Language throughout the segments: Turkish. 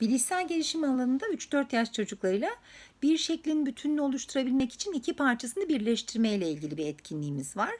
Bilişsel gelişim alanında 3-4 yaş çocuklarıyla bir şeklin bütününü oluşturabilmek için iki parçasını birleştirme ile ilgili bir etkinliğimiz var.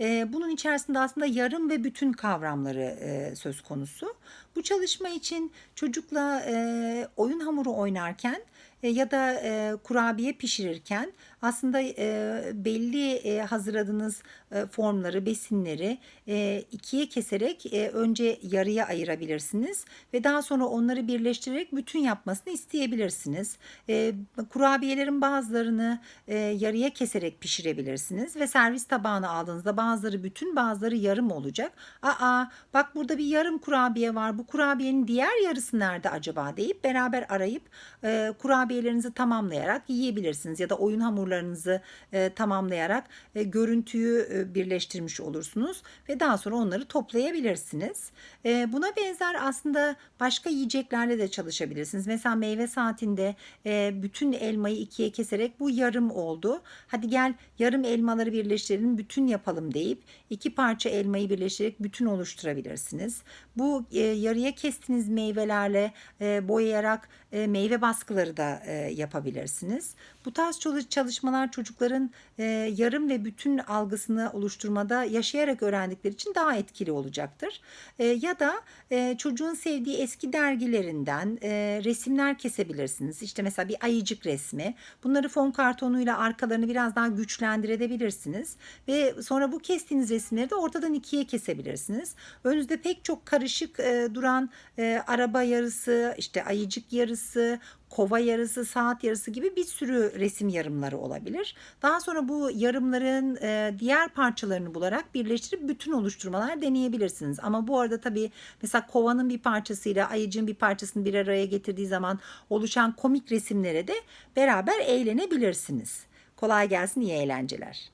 Ee, Bunun içerisinde aslında yarım ve bütün kavramları e, söz konusu. Bu çalışma için çocukla e, oyun hamuru oynarken ya da e, kurabiye pişirirken aslında e, belli e, hazırladığınız e, formları, besinleri e, ikiye keserek e, önce yarıya ayırabilirsiniz ve daha sonra onları birleştirerek bütün yapmasını isteyebilirsiniz. E, kurabiyelerin bazılarını e, yarıya keserek pişirebilirsiniz ve servis tabağına aldığınızda bazıları bütün bazıları yarım olacak. Aa bak burada bir yarım kurabiye var bu kurabiyenin diğer yarısı nerede acaba deyip beraber arayıp e, kurabiyelerinizi tamamlayarak yiyebilirsiniz ya da oyun hamurlarınızı e, tamamlayarak e, görüntüyü e, birleştirmiş olursunuz ve daha sonra onları toplayabilirsiniz. E, buna benzer aslında başka yiyeceklerle de çalışabilirsiniz. Mesela meyve saatinde e, bütün elmayı ikiye keserek bu yarım oldu. Hadi gel yarım elmaları birleştirelim bütün yapalım deyip iki parça elmayı birleştirerek bütün oluşturabilirsiniz. Bu e, yarıya kestiğiniz meyvelerle e, boyayarak e, meyve baskıları da e, yapabilirsiniz. Bu tarz çalış- çalışmalar çocukların e, yarım ve bütün algısını oluşturmada yaşayarak öğrendikleri için daha etkili olacaktır. E, ya da e, çocuğun sevdiği eski dergilerinden e, resimler kesebilirsiniz. İşte mesela bir ayıcık resmi. Bunları fon kartonuyla arkalarını biraz daha güçlendirebilirsiniz. Ve sonra bu kestiğiniz resimleri de ortadan ikiye kesebilirsiniz. Önünüzde pek çok karışık e, duran e, araba yarısı, işte ayıcık yarısı, kova yarısı, saat yarısı gibi bir sürü resim yarımları olabilir. Daha sonra bu yarımların e, diğer parçalarını bularak birleştirip bütün oluşturmalar deneyebilirsiniz. Ama bu arada tabii mesela kovanın bir parçasıyla ayıcığın bir parçasını bir araya getirdiği zaman oluşan komik resimlere de beraber eğlenebilirsiniz. Kolay gelsin, iyi eğlenceler.